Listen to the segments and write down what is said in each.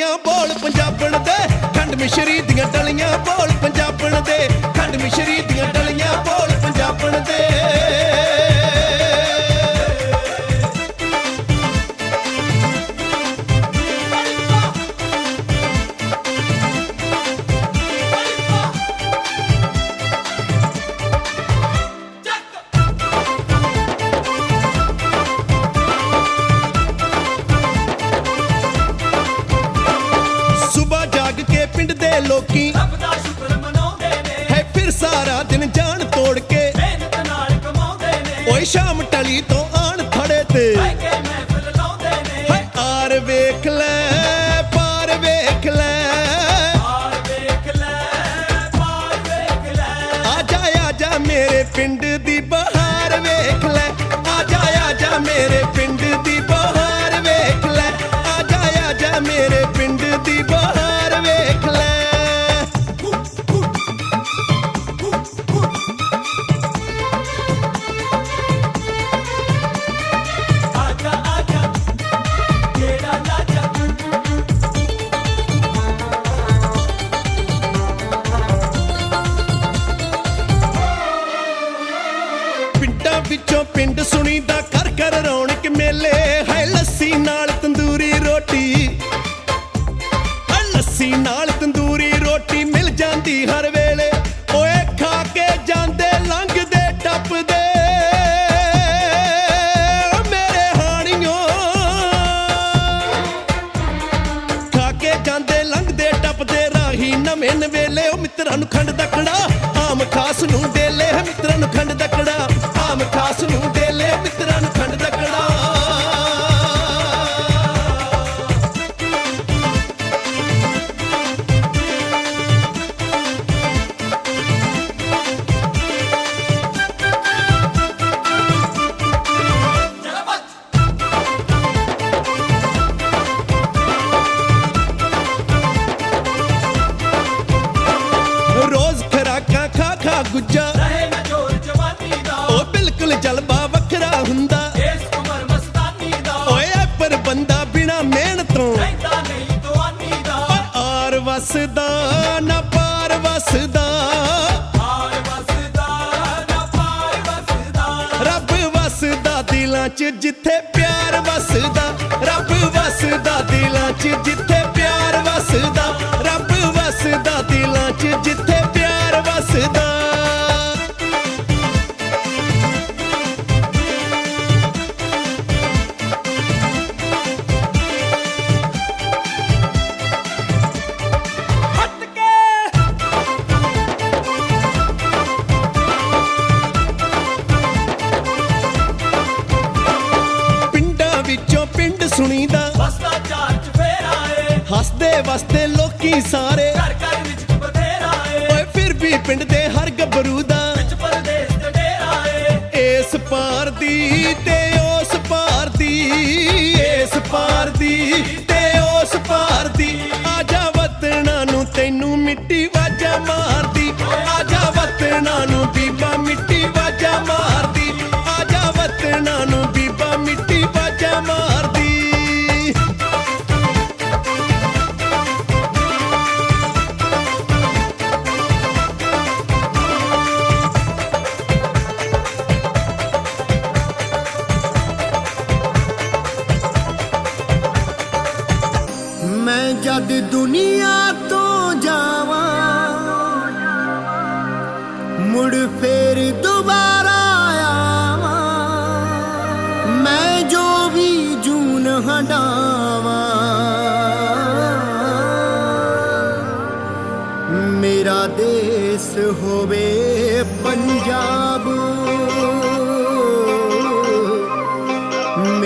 ਟਲੀਆਂ ਬੋਲ ਪੰਜਾਬਣ ਦੇ ਖੰਡ ਮਿਸ਼ਰੀ ਦੀਆਂ ਤਲੀਆਂ ਬੋਲ ਪੰਜਾਬਣ ਦੇ ਮੇਰੇ ਪਿੰਡ ਦੀ ਬਹਾਰ ਵੇਖ ਲੈ। ਆ ਜਾ ਆ ਜਾ ਮੇਰੇ ਪਿੰਡ ਦੀ ਮੇਨ ਵੇਲੇ ਉਹ ਮਿੱਤਰਾਂ ਨੂੰ ਖੰਡ ਦਾ ਆਮ ਖਾਸ ਨੂੰ ਡੇਲੇ ਜਿੱਥੇ ਪਿਆਰ ਵਸਦਾ, ਰੱਬ ਵਸਦਾ ਦਿਲਾਂ 'ਚ, ਜਿੱਥੇ ਪਿਆਰ ਵਸਦਾ, ਰੱਬ ਵਸਦਾ ਦਿਲਾਂ 'ਚ, ਜਿੱਥੇ ਪਿਆਰ ਵਸਦਾ।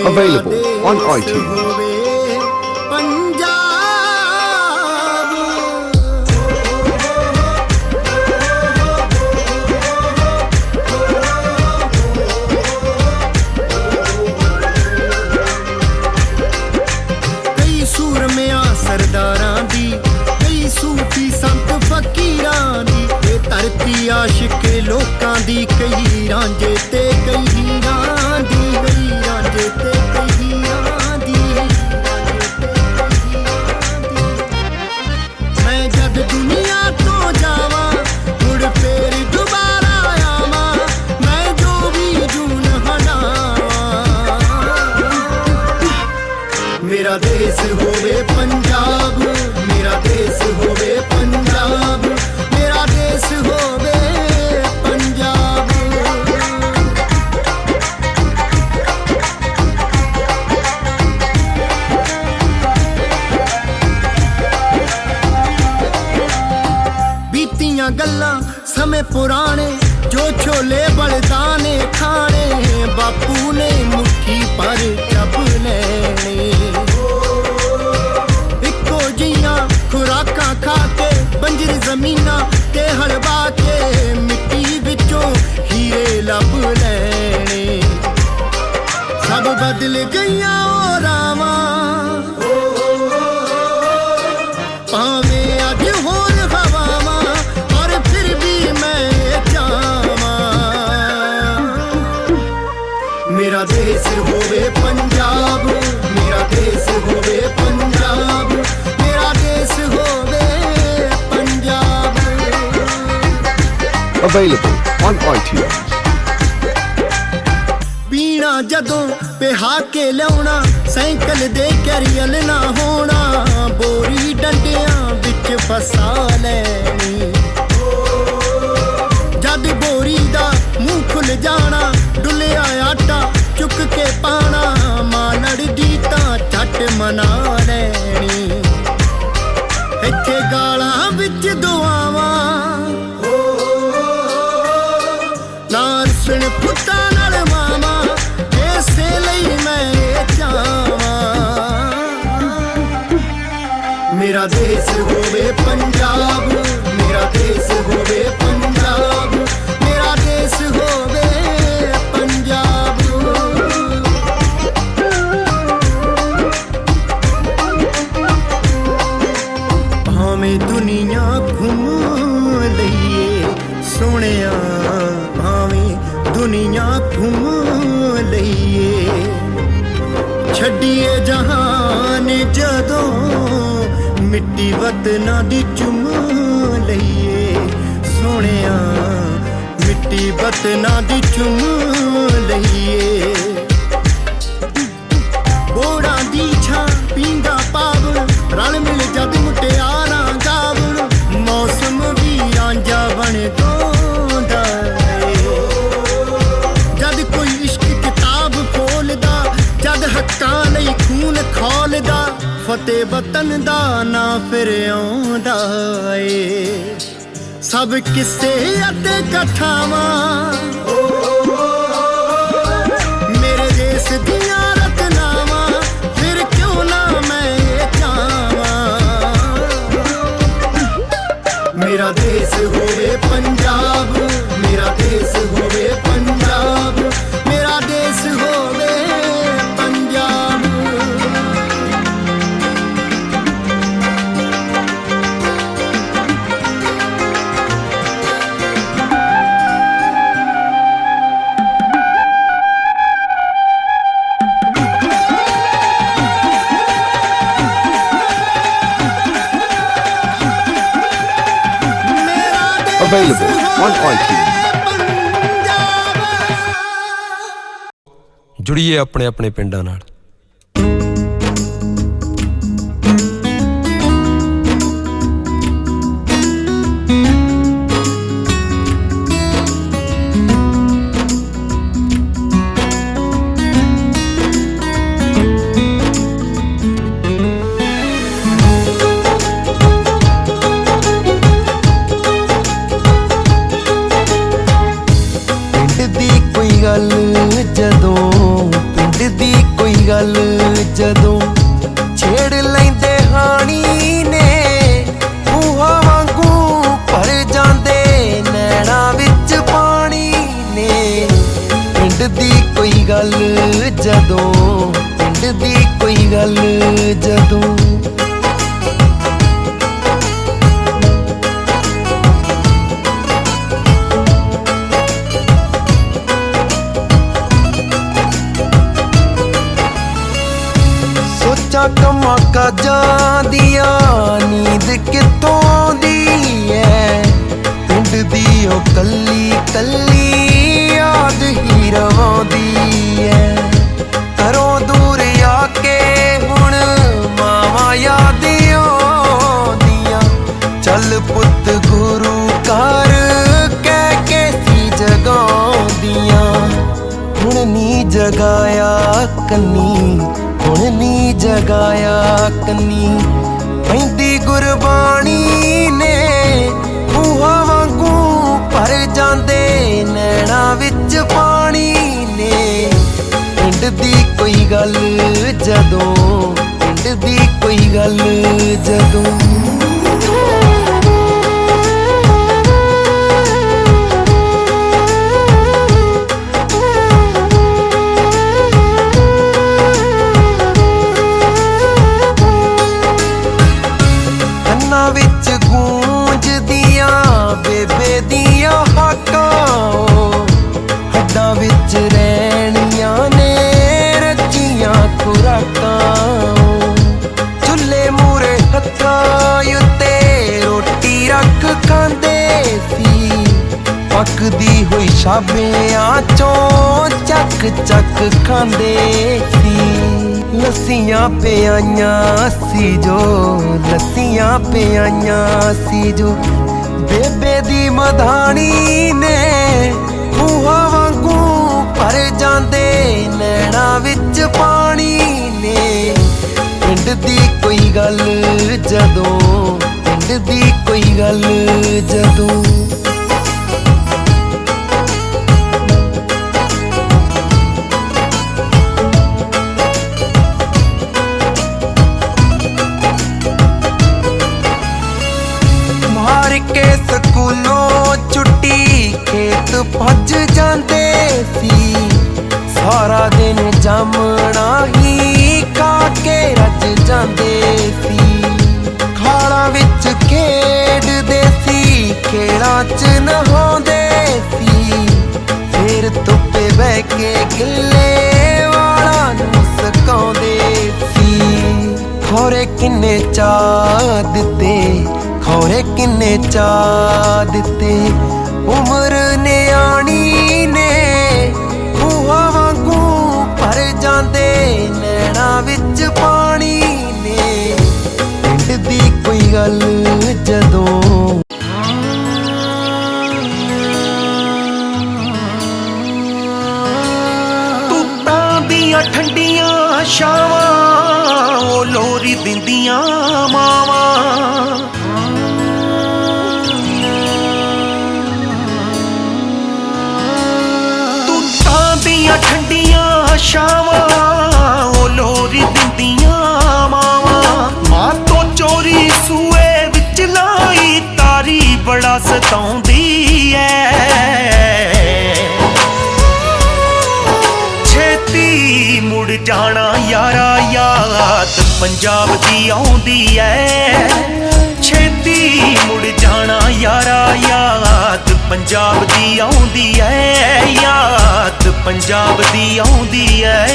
Available on iTunes. ਆਸ਼ਿਕ ਲੋਕਾਂ ਦੀ ਕਈ ਰਾਂਝੇ ਮੇਰਾ ਦੇਸ਼ ਹੋਵੇ ਪੰਜਾਬ ਮੇਰਾ ਦੇਸ਼ ਹੋਵੇ ਪੰਜਾਬ ਮੇਰਾ ਦੇਸ਼ ਹੋਵੇ ਪੰਜਾਬ Available on iTunes. ਪੀਣਾ ਜਦੋਂ ਪਿਹਾ ਕੇ ਲਿਆਉਣਾ ਸਾਈਕਲ ਦੇ ਕੈਰੀਅਲ ਨਾ ਹੋਣਾ ਬੋਰੀ ਡੰਡਿਆਂ ਵਿੱਚ ਫਸਾ ਲੈਣੀ ਜਦ ਬੋਰੀ ਦਾ ਮੂੰਹ ਖੁੱਲ ਜਾਣਾ ਡੁੱਲਿਆ ਆਟਾ ਚੁੱਕ ਕੇ ਪਾਣਾ ਮਾਂ ਲੜਦੀ ਤਾਂ ਛੱਟ ਮਨਾ ਲੈਣੀ। ਇੱਥੇ ਗਾਲਾਂ ਵਿੱਚ ਦੁਆਵਾਂ। ਨਾਲ ਸੁਣ ਪੁੱਤਾਂ ਨਾਲ ਮਾਮਾ ਇਸੇ ਲਈ ਮੈਂ ਇਹ ਚਾਹਾਂ ਮੇਰਾ ਦੇਸ਼ ਹੋਵੇ ਪੰਜਾਬ, ਮੇਰਾ ਦੇਸ਼ ਹੋਵੇ ਵਤਨਾਂ ਫਤਿਹ ਵਤਨ ਦਾ ਨਾ ਫਿਰ ਆਉਂਦਾ ਏ। ਸਭ ਕਿੱਸੇ ਅਤੇ ਕਥਾਵਾਂ। ਮੇਰੇ ਦੇਸ਼ ਦੀਆਂ ਰਤਨਾਵਾਂ, ਫਿਰ ਕਿਉਂ ਨਾ ਮੈਂ ਇਹ ਚਾਹਾਂ? ਮੇਰਾ ਦੇਸ਼ ਹੋਵੇ Available on iTunes. ਜੁੜੀਏ ਆਪਣੇ ਆਪਣੇ ਪਿੰਡਾਂ ਨਾਲ ਪਿੰਡ ਦੀ ਕੋਈ ਗੱਲ ਜਦੋਂ। ਸੋਚਾਂ ਕਮਾਂ ਕਾਜਾਂ ਦੀਆਂ, ਨੀਂਦ ਕਿੱਥੋਂ ਦੀ ਐ? ਪਿੰਡ ਦੀ ਉਹ ਕੱਲੀ ਕੱਲੀ ਕੰਨੀ, ਹੁਣ ਨੀ ਜਗਾਇਆ ਕੰਨੀ। ਪੈਂਦੀ ਗੁਰਬਾਣੀ ਨੇ ਬੂਹਾ ਵਾਂਗੂ ਭਰ ਜਾਂਦੇ, ਨੈਣਾ ਵਿੱਚ ਪਾਣੀ ਨੇ। ਪਿੰਡ ਦੀ ਕੋਈ ਗੱਲ ਜਦੋਂ, ਪਿੰਡ ਦੀ ਕੋਈ ਗੱਲ ਜਦੋਂ। ਸ਼ਾਬਿਆਂ ਚੋਂ ਚੱਕ ਚੱਕ ਖਾਂਦੇ ਸੀ। ਲੱਸੀਆਂ ਪਿਆਈਆਂ ਸੀ ਜੋ, ਲੱਸੀਆਂ ਪਿਆਈਆਂ ਸੀ ਜੋ। ਬੇਬੇ ਦੀ ਮਧਾਣੀ ਨੇ ਖੂਹਾਂ ਵਾਂਗੂ ਭਰ ਜਾਂਦੇ, ਨੈਣਾ ਵਿੱਚ ਪਾਣੀ ਨੇ। ਪਿੰਡ ਦੀ ਕੋਈ ਗੱਲ ਜਦੋਂ, ਪਿੰਡ ਦੀ ਕੋਈ ਗੱਲ ਜਦੋਂ। ਖੇਤ ਭੱਜ ਜਾਂਦੇ ਸੀ। ਸਾਰਾ ਦਿਨ ਜਾਮਣਾ ਹੀ ਖਾ ਕੇ ਰੱਜ ਜਾਂਦੇ ਸੀ। ਖਾਲਾਂ ਵਿੱਚ ਖੇਡਦੇ ਸੀ ਖੇੜਾਂ 'ਚ ਨਹਾਉਂਦੇ ਸੀ। ਫਿਰ ਧੁੱਪੇ ਬਹਿ ਕੇ ਗਿੱਲੇ ਵਾਲਾਂ ਨੂੰ ਸੁਕਾਉਂਦੇ ਸੀ। ਖੋਰੇ ਕਿੰਨੇ ਚਾਹ ਦਿੱਤੇ, ਖੋਰੇ ਕਿੰਨੇ ਚਾਹ ਦਿੱਤੇ। ਉਮਰ ਗੱਲ ਜਦੋਂ ਤੂਤਾਂ ਦੀਆਂ ਠੰਡੀਆਂ ਛਾਵਾਂ, ਉਹ ਲੋਰੀ ਦਿੰਦੀਆਂ ਮਾਵਾਂ। ਤੂਤਾਂ ਦੀਆਂ ਠੰਡੀਆਂ ਛਾਵਾਂ, ਉਹ ਲੋਰੀ ਦਿੰਦੀਆਂ ਪੰਜਾਬ ਦੀ ਆਉਂਦੀ ਐ। ਛੇਤੀ ਮੁੜ ਜਾਣਾ ਯਾਰਾ, ਯਾਦ ਪੰਜਾਬ ਦੀ ਆਉਂਦੀ ਐ। ਯਾਦ ਪੰਜਾਬ ਦੀ ਆਉਂਦੀ ਐ।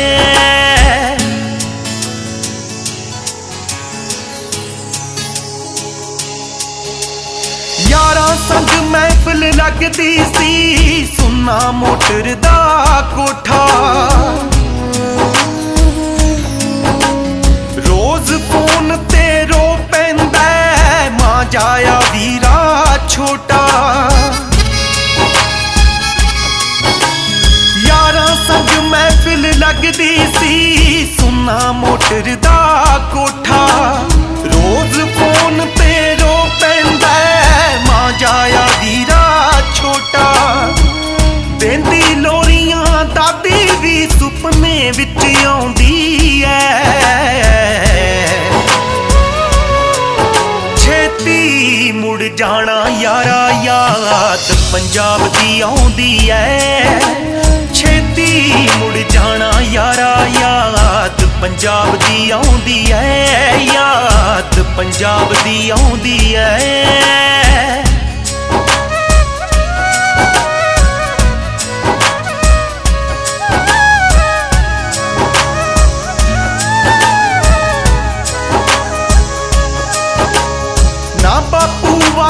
ਯਾਰਾਂ ਸੰਗ ਮਹਿਫਲ ਲੱਗਦੀ ਸੀ। ਸੁਨਾ ਮੋਟਰ ਦਾ ਕੋਠਾ। ਹੈ, ਜਾਇਆ ਵੀਰਾ ਛੋਟਾ। ਯਾਰਾਂ ਸੰਗ ਮਹਿਫਿਲ ਲੱਗਦੀ ਸੀ ਸੁਨਾ ਮੋਟਰ ਦਾ ਕੋਠਾ। ਰੋਜ਼ ਫੋਨ ਤੇ ਰੋ ਪੈਂਦਾ ਮਾਂ ਜਾਇਆ ਵੀਰਾ ਛੋਟਾ। ਦੇਂਦੀ ਲੋਰੀਆਂ ਦਾਦੀ ਵੀ ਸੁਪਨੇ ਵਿੱਚ ਆਉਂਦੀ ਐ ਛੇਤੀ ਮੁੜ ਜਾਣਾ ਯਾਰਾ ਯਾਦ, ਪੰਜਾਬ ਦੀ ਆਉਂਦੀ ਐ। ਛੇਤੀ ਮੁੜ ਜਾਣਾ ਯਾਰਾ ਯਾਦ, ਪੰਜਾਬ ਦੀ ਆਉਂਦੀ ਐ। ਯਾਦ, ਪੰਜਾਬ ਦੀ ਆਉਂਦੀ ਐ।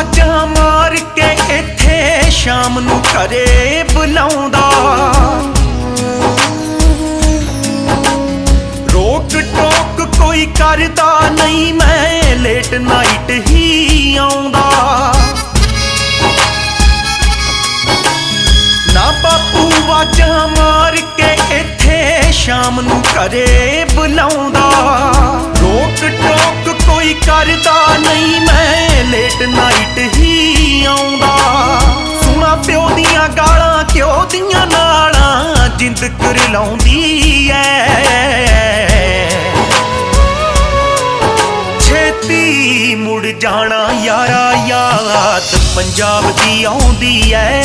ਬਾਪੂ ਮਾਰ ਕੇ ਇੱਥੇ ਸ਼ਾਮ ਨੂੰ ਘਰੇ ਬੁਲਾਉਂਦਾ। ਰੋਕ ਟੋਕ ਕੋਈ ਕਰਦਾ ਨਹੀਂ, ਮੈਂ ਲੇਟ ਨਾਈਟ ਹੀ ਆਉਂਦਾ। ਨਾ ਬਾਪੂ ਵਾਜਾਂ ਮਾਰ ਕੇ ਇੱਥੇ ਸ਼ਾਮ ਨੂੰ ਘਰੇ ਬੁਲਾਉਂਦਾ। ਰੋਕ ਟੋਕ ਕੋਈ ਕਰਦਾ ਨਹੀਂ, ਮੈਂ ਲੇਟ ਨਾਈਟ ਹੀ ਆਉਂਦਾ। ਸੁਣਾ ਪਿਓ ਦੀਆਂ ਗਾਲਾਂ ਕਿਉਂ ਦੀਆਂ ਨਾਲਾਂ, ਜਿੰਦ ਕਰ ਲਾਉਂਦੀ ਐ। ਛੇਤੀ ਮੁੜ ਜਾਣਾ ਯਾਰਾ ਯਾਦ, ਪੰਜਾਬ ਦੀ ਆਉਂਦੀ ਐ।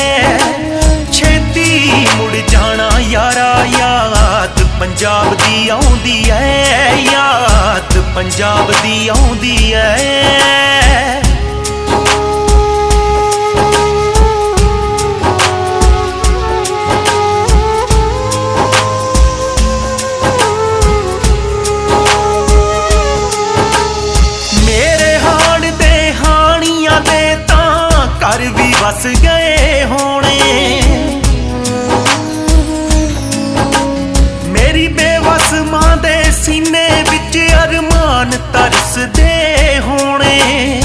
ਛੇਤੀ ਮੁੜ ਜਾਣਾ ਯਾਰਾ ਯਾਦ। ਪੰਜਾਬ ਦੀ ਆਉਂਦੀ ਐ, ਯਾਦ ਪੰਜਾਬ ਦੀ ਆਉਂਦੀ ਐ। ਮੇਰੇ ਹਾਣ ਦੇ ਹਾਣੀਆਂ ਦੇ ਤਾਂ ਘਰ ਵੀ ਵਸ ਹੋਣੇ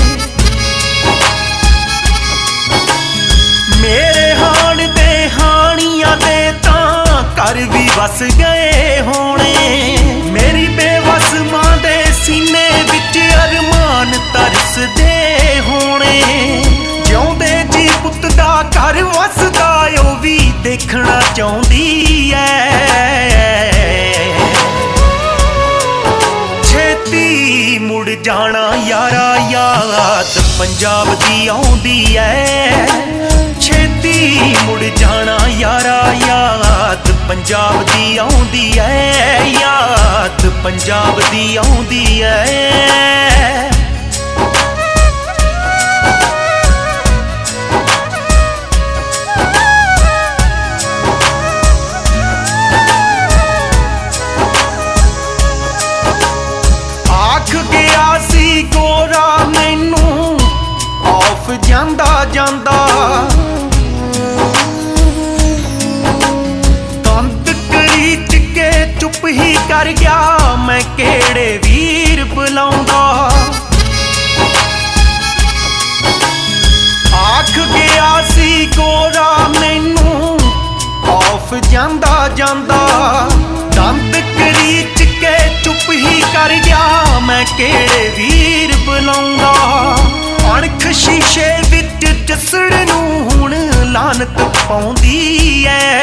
ਮੇਰੇ ਹਾਣ ਦੇ ਹਾਣੀਆਂ ਦੇ ਤਾਂ ਘਰ ਵੀ ਵਸ ਗਏ ਹੋਣੇ। ਮੇਰੀ ਬੇਵਸ ਮਾਂ ਦੇ ਸੀਨੇ ਵਿੱਚ ਅਰਮਾਨ ਤਰਸਦੇ ਹੋਣੇ। ਜਿਉਂਦੇ ਜੀ ਪੁੱਤ ਦਾ ਘਰ ਵਸਦਾ, ਉਹ ਵੀ ਦੇਖਣਾ ਚਾਹੁੰਦੀ ਐ। ਮੁੜ ਜਾਣਾ ਯਾਰਾ ਯਾਦ, ਪੰਜਾਬ ਦੀ ਆਉਂਦੀ ਐ। ਛੇਤੀ ਮੁੜ ਜਾਣਾ ਯਾਰਾ ਯਾਦ, ਪੰਜਾਬ ਦੀ ਆਉਂਦੀ ਐ। ਯਾਦ, ਪੰਜਾਬ ਦੀ ਆਉਂਦੀ ਐ। ਸੀ ਗੋਰਾ ਮੈਨੂੰ ਆਫ ਜਾਂਦਾ ਜਾਂਦਾ। ਦੰਦ ਕਰੀ ਕੇ ਚੁੱਪ ਹੀ ਕਰ ਗਿਆ, ਮੈਂ ਕਿਹੜੇ ਵੀਰ ਬੁਲਾਉਂਦਾ। ਆਖ ਗਿਆ ਸੀ ਕੋਰਾ ਮੈਨੂੰ ਆਫ ਜਾਂਦਾ ਜਾਂਦਾ। ਦੰਦ ਕਰੀ ਕੇ ਚੁੱਪ ਹੀ ਕਰ ਗਿਆ। ਮੈਂ ਕਿਹੜੇ ਵੀਰ ਬੁਲਾਉਂਦਾ? ਅਣਖ ਸ਼ੀਸ਼ੇ ਵਿੱਚ ਜਸੜ ਨੂੰ ਹੁਣ ਲਾਨਤ ਪਾਉਂਦੀ ਐ।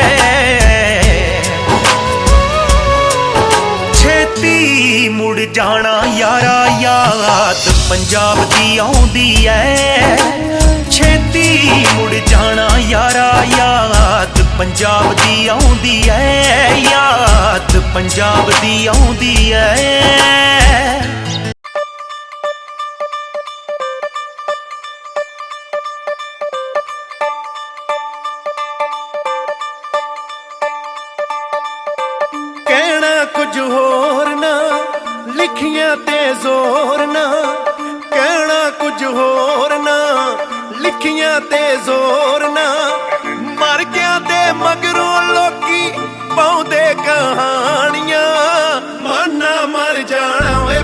ਛੇਤੀ ਮੁੜ ਜਾਣਾ ਯਾਰਾ ਯਾਦ ਪੰਜਾਬ ਦੀ ਆਉਂਦੀ ਐ। ਛੇਤੀ ਮੁੜ ਜਾਣਾ ਯਾਰਾ ਯਾਦ ਪੰਜਾਬ ਦੀ ਆਉਂਦੀ ਐ, ਯਾਦ ਪੰਜਾਬ ਦੀ ਆਉਂਦੀ ਐ। ਕਹਿਣਾ ਕੁਝ ਹੋਰ ਨਾ, ਲਿਖੀਆਂ ਤੇ ਜ਼ੋਰ ਨਾ। ਕਹਿਣਾ ਕੁਝ ਹੋਰ ਨਾ, ਲਿਖੀਆਂ ਤੇ ਜ਼ੋਰ ਨਾ। ਮਗਰੋਂ ਲੋਕੀ ਪਾਉਂਦੇ ਕਹਾਣੀਆਂ। ਮਾਨਾ ਮਰ ਜਾਣਾ ਓਏ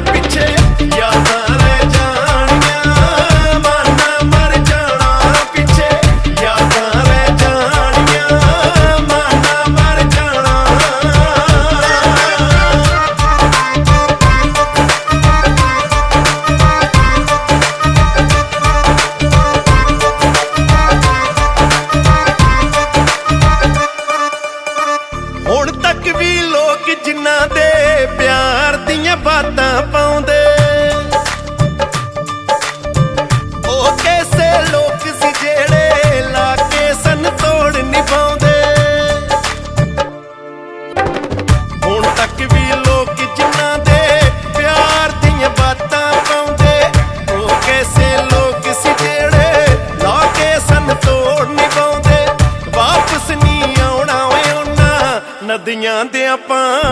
ਪਾਉਂਦੇ। ਉਹ ਕੈਸੇ ਲੋਕ ਸੀ ਜਿਹੜੇ ਲਾ ਕੇ ਸਨ ਤੋੜ ਨਿਭਾਉਂਦੇ। ਹੁਣ ਤੱਕ ਵੀ ਲੋਕ ਜਿਨ੍ਹਾਂ ਦੇ ਪਿਆਰ ਦੀਆਂ ਬਾਤਾਂ ਪਾਉਂਦੇ, ਉਹ ਕੈਸੇ ਲੋਕ ਸੀ ਜਿਹੜੇ ਲਾ ਕੇ ਸਨ ਤੋੜ ਨਿਭਾਉਂਦੇ। ਵਾਪਸ ਨਹੀਂ ਆਉਣਾ ਓਏ ਉਹਨਾਂ ਨਦੀਆਂ ਦੇ ਆਪਾਂ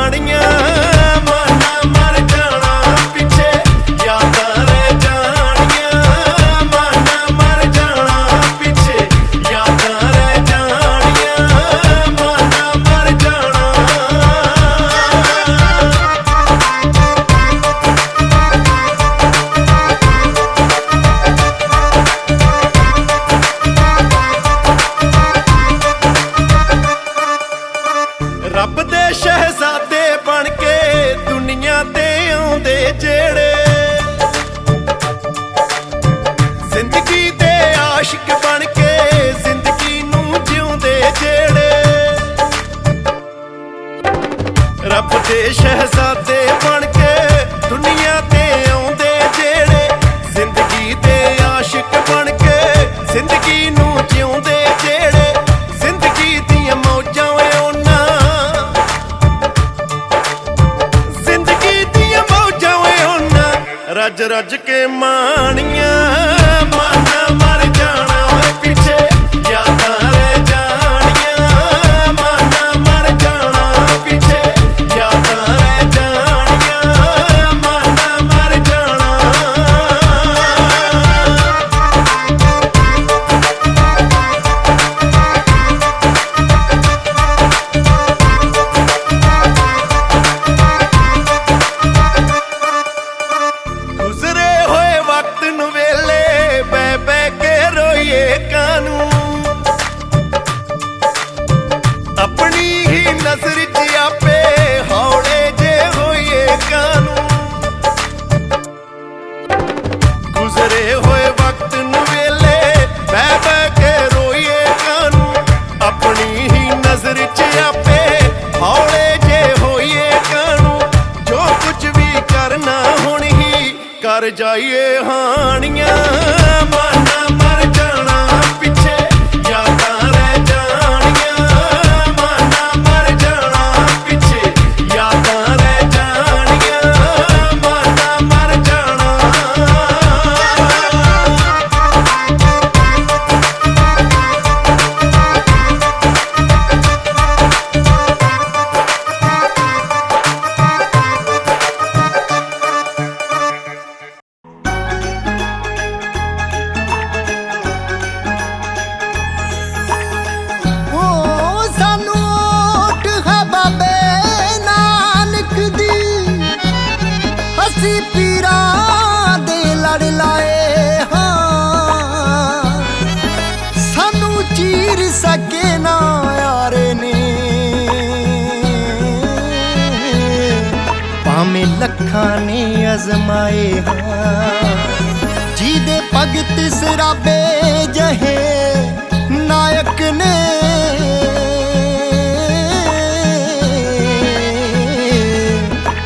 ਅਜ਼ਮਾਏ ਹਾਂ। ਜਿਹਦੇ ਭਗਤ ਸਰਾਬੇ ਜਹੇ ਨਾਇਕ ਨੇ।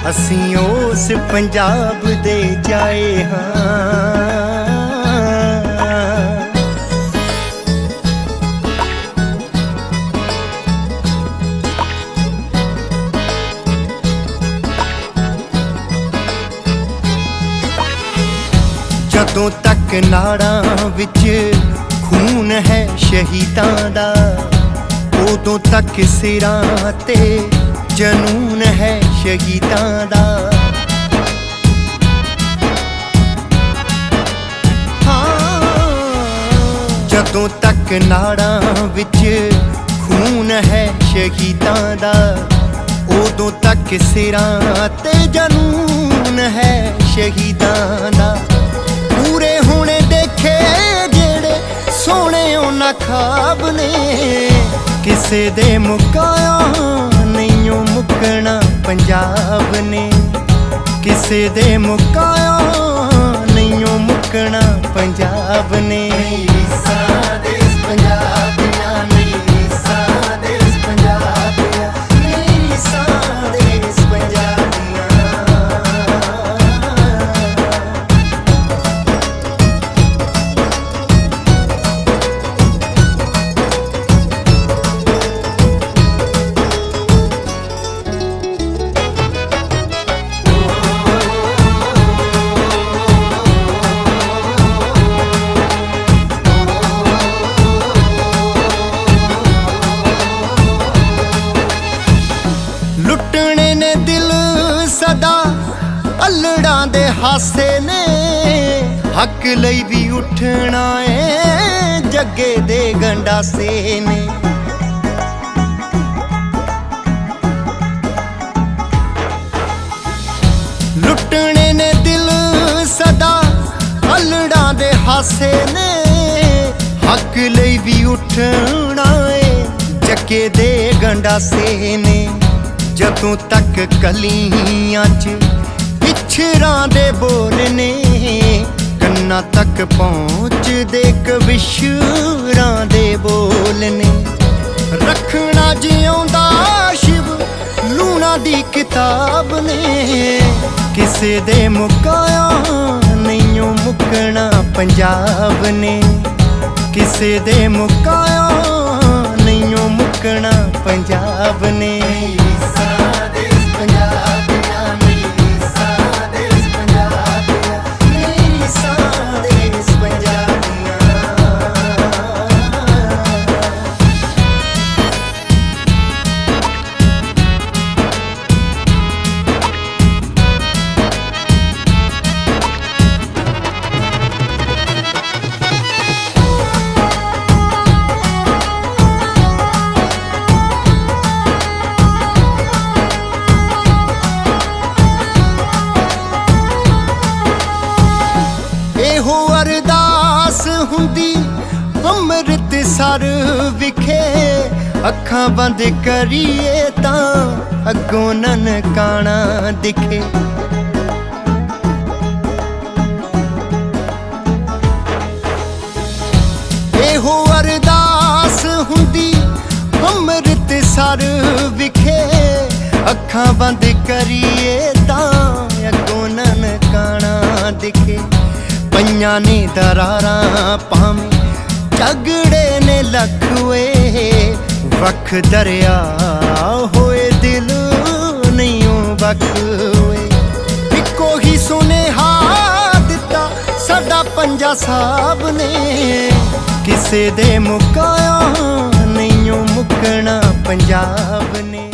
ਅਸੀਂ ਉਸ ਪੰਜਾਬ ਦੇ ਜਾਏ ਹਾਂ। ਜਦੋਂ ਤੱਕ ਨਾੜਾਂ ਵਿੱਚ ਖੂਨ ਹੈ ਸ਼ਹੀਦਾਂ ਦਾ, ਉਦੋਂ ਤੱਕ ਸਿਰਾਂ ਤੇ ਜਨੂਨ ਹੈ ਸ਼ਹੀਦਾਂ ਦਾ। ਜਦੋਂ ਤੱਕ ਨਾੜਾਂ ਵਿੱਚ ਖੂਨ ਹੈ ਸ਼ਹੀਦਾਂ ਦਾ, ਉਦੋਂ ਤੱਕ ਸਿਰਾਂ ਤੇ ਜਨੂਨ ਹੈ ਸ਼ਹੀਦਾਂ ਦਾ। ਸੋਹਣੇ ਖਾਬ ਨੇ। ਕਿਸੇ ਦੇ ਮੁਕਾਇਆ ਨਹੀਂ ਓ ਮੁਕਣਾ ਪੰਜਾਬ ਨੇ। ਕਿਸੇ ਦੇ ਮੁਕਾਇਆ ਨਹੀਂ ਓ ਮੁਕਣਾ ਪੰਜਾਬ ਨੇ। ਸਾਦੇਸ ਪੰਜਾਬ ਅਲੜਾਂ ਨੇ, ਹੱਕ ਲਈ ਵੀ ਉੱਠਣਾ ਏ, ਜੱਗੇ ਦੇ ਗੰਡਾਸੇ ਨੇ। ਲੁੱਟਣੇ ਨੇ ਦਿਲ ਸਦਾ ਅਲੜਾਂ ਦੇ ਹਾਸੇ ਨੇ, ਹੱਕ ਲਈ ਵੀ ਉੱਠਣਾ ਏ, ਜੱਗੇ ਦੇ ਗੰਡਾਸੇ ਨੇ। ਜਦੋਂ ਤੱਕ ਕਲੀਆਂ 'ਚ ਪਿਛਰਾਂ ਦੇ ਬੋਲ ਨੇ। ਕੰਨਾਂ ਤੱਕ ਪਹੁੰਚਦੇ ਕਵਿਸ਼ਰਾਂ ਦੇ ਬੋਲ ਨੇ। ਰੱਖਣਾ ਜਿਉਂਦਾ ਸ਼ਿਵ, ਲੂਣਾ ਦੀ ਕਿਤਾਬ ਨੇ। ਕਿਸੇ ਦੇ ਮੁਕਾਇਆ ਨਹੀਂ ਓ ਮੁਕਣਾ ਪੰਜਾਬ ਨੇ। ਕਿਸੇ ਦੇ ਮੁਕਾਇਆ ਨਹੀਂ ਓ ਮੁਕਣਾ ਪੰਜਾਬ ਨੇ। ਸਰ ਵਿਖੇ ਅੱਖਾਂ ਬੰਦ ਕਰੀਏ ਤਾਂ ਅੱਗੋਂ ਨਨਕਾਣਾ ਦਿਖੇ। ਇਹੋ ਅਰਦਾਸ ਹੁੰਦੀ ਅੰਮ੍ਰਿਤ ਸਰ ਵਿਖੇ ਅੱਖਾਂ ਬੰਦ ਕਰੀਏ ਤਾਂ ਅੱਗੋਂ ਨਨਕਾਣਾ ਦਿਖੇ। ਪਈਆਂ ਨੇ ਦਰਾਰਾਂ ਪਾਵੇਂ ਝਗੜੇ ਨੇ ਲਖਵੇ ਵਖ ਦਰਿਆ ਹੋਏ ਦਿਲ ਨਹੀਂ ਉਹ ਬਖਵੇ ਇੱਕੋ ਹੀ ਸੁਨੇਹਾ ਦਿੱਤਾ ਸਾਡਾ ਪੰਜਾ ਸਾਹਿਬ ਨੇ। ਕਿਸੇ ਦੇ ਮੁਕਾਇਆ ਨਹੀਂ ਉਹ ਮੁਕਣਾ ਪੰਜਾਬ ਨੇ।